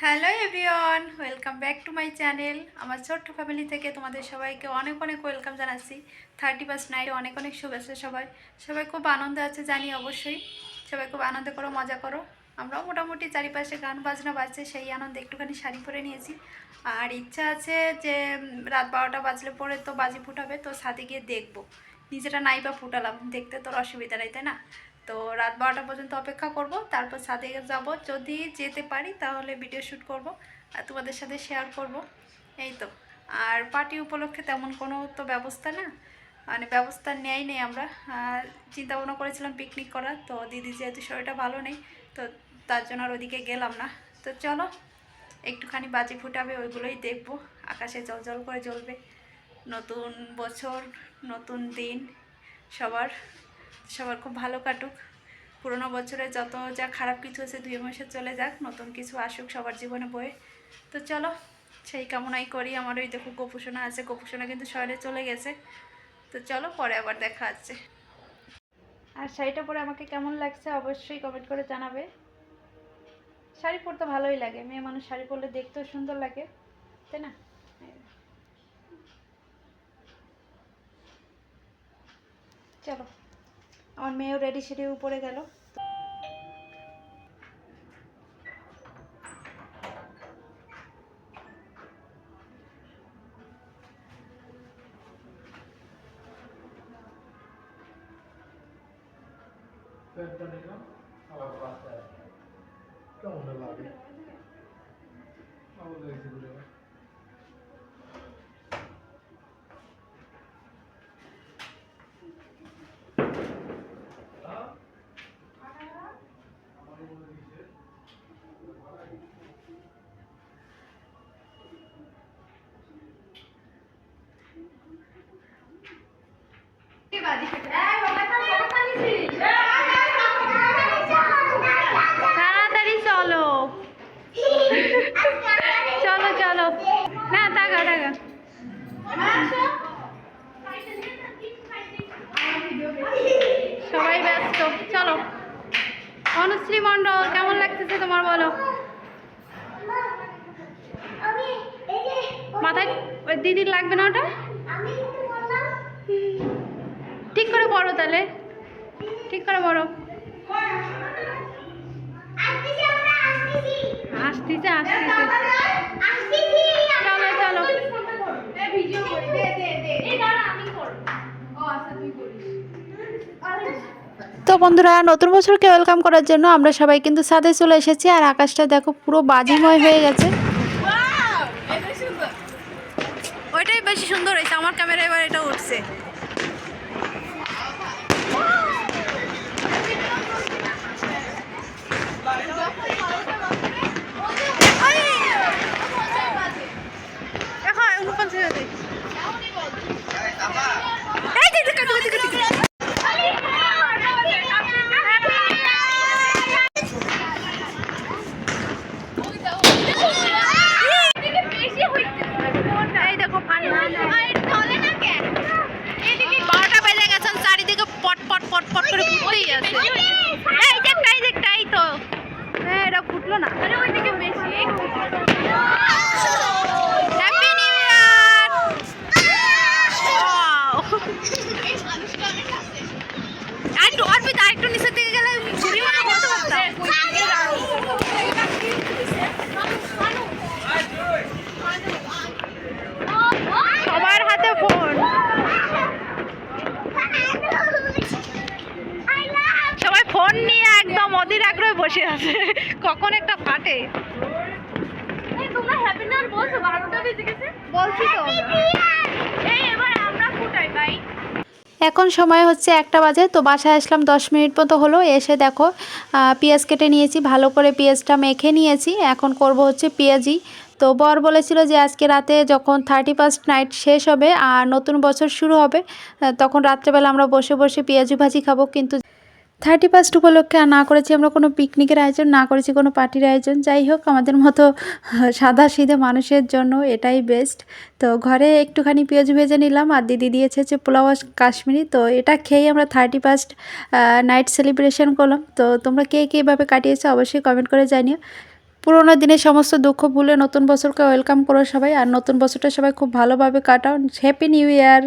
Hello everyone, welcome back to my channel. আমার ছোট্ট family থেকে তোমাদের সবাইকে অনেক অনেক ওয়েলকাম জানাচ্ছি। থার্টি ফার্স্ট নাইটে, অনেক অনেক শুভেচ্ছা সবাই। সবাই খুব আনন্দে আছে জানি অবশ্যই। সবাই খুব আনন্দ করো, মজা করো। আমরাও মোটামুটি চারিপাশে গান বাজনা বাজছে, সেই আনন্দে একটুখানি শাড়ি পরে নিয়েছি। আর ইচ্ছা আছে যে রাত বারোটা বাজলে পরে তো বাজি ফুটাবে, তো সাথে গিয়ে দেখব। নিজেরা নাই বা ফুটালাম, দেখতে তোর অসুবিধা নেই, তাই না? তো রাত বারোটা পর্যন্ত অপেক্ষা করব, তারপর সাথে যাব। যদি যেতে পারি তাহলে ভিডিও শ্যুট করব আর তোমাদের সাথে শেয়ার করব। এই তো। আর পার্টি উপলক্ষে তেমন কোনো তো ব্যবস্থা না। মানে ব্যবস্থা নেই নেই আমরা। চিন্তা ভাবনা করেছিলাম পিকনিক করার, তো দিদি যেহেতু শরীরটা ভালো নেই, তো তার জন্য আর ওদিকে গেলাম না। তো চলো, একটুখানি বাজি ফুটাবে, ওইগুলোই দেখব। আকাশে জল জল করে জ্বলবে। নতুন বছর, নতুন দিন সবার। সবার খুব ভালো কাটুক। পুরোনো বছরে যত যা খারাপ কিছু আছে দুই মাসে চলে যাক, নতুন কিছু আসুক সবার জীবনে বয়ে। তো চলো, সেই কামনাই করি। আমার ওই দেখো গোপুসোনা আছে, গোপুসোনা কিন্তু শহরে চলে গেছে। তো চলো, পরে আবার দেখা হচ্ছে। আর শাড়িটা পরে আমাকে কেমন লাগছে অবশ্যই কমেন্ট করে জানাবে। শাড়ি পরতে ভালোই লাগে। মেয়ে মানুষ শাড়ি পরলে দেখতেও সুন্দর লাগে, তাই না? চলো। আমার মেয়েও রেডি সেডি উপরে গেল। কেমন লাগে আমাদের এই ঘুরে তাড়াতাড়ি চলো চলো চলো না টাকা টাকা সবাই ব্যস্ত। চলো। অনুশ্রী মণ্ডল কেমন লাগতেছে তোমার বলো? মাথায় ওই দিদির লাগবে না ওটা? ঠিক করে পড়ো তাহলে। ঠিক করে পড়ো। আসতেছে আসতেছে। চলো চলো। তো বন্ধুরা, নতুন বছরকে ওয়েলকাম করার জন্য আমরা সবাই কিন্তু ছাদে চলে এসেছি আর আকাশটা দেখো পুরো বাজিময় হয়ে গেছে। ওইটাই বেশি সুন্দর হয়েছে আমার ক্যামেরা এবার এটা উঠছে হয়ে গেছে। এই যে, দিকে, দিকে, দিকে, দিকে। এই দেখো পানি বারোটা বেজে গেছেন চারিদিকে পট পট পট পট করে ফুটতেই আছে এই যে একটা, এই যে একটা, এই তো হ্যাঁ এটা ফুটলো না হ্যাপি নিউ ইয়ার আরেকটু অর্পিত আরেকটু নিচের দিকে গেলে ঘুরি মনে করতে পারতাম সবার হাতে ফোন সবাই ফোন নিয়ে একদম অধীর আগ্রহে বসে আছে। কখন একটা ফাটে। বলছি? তো। এখন সময় হচ্ছে একটা বাজে তো বাসায় আসলাম দশ মিনিট মতো হলো। এসে দেখো পেঁয়াজ কেটে নিয়েছি ভালো করে পেঁয়াজটা মেখে নিয়েছি। এখন করব হচ্ছে পেঁয়াজি। তো বর বলেছিল যে আজকে রাতে যখন থার্টি ফার্স্ট নাইট শেষ হবে আর নতুন বছর শুরু হবে তখন রাত্রেবেলা আমরা বসে বসে পেঁয়াজি ভাজি খাব কিন্তু থার্টি ফার্স্ট উপলক্ষে না করেছি আমরা কোনো পিকনিকের আয়োজন, না করেছি কোনো পার্টির আয়োজন। যাই হোক, আমাদের মতো সাদা সিধে মানুষের জন্য এটাই বেস্ট। তো ঘরে একটুখানি পেঁয়াজ ভেজে নিলাম আর দিদি দিয়েছে হচ্ছে পোলাও কাশ্মীরি। তো এটা খেয়েই আমরা থার্টি ফার্স্ট নাইট সেলিব্রেশন করলাম। তো তোমরা কে কীভাবে কাটিয়েছো অবশ্যই কমেন্ট করে জানিও। পুরোনো দিনের সমস্ত দুঃখ ভুলে নতুন বছরকে ওয়েলকাম করো সবাই। আর নতুন বছরটা সবাই খুব ভালোভাবে কাটাও। Happy new year!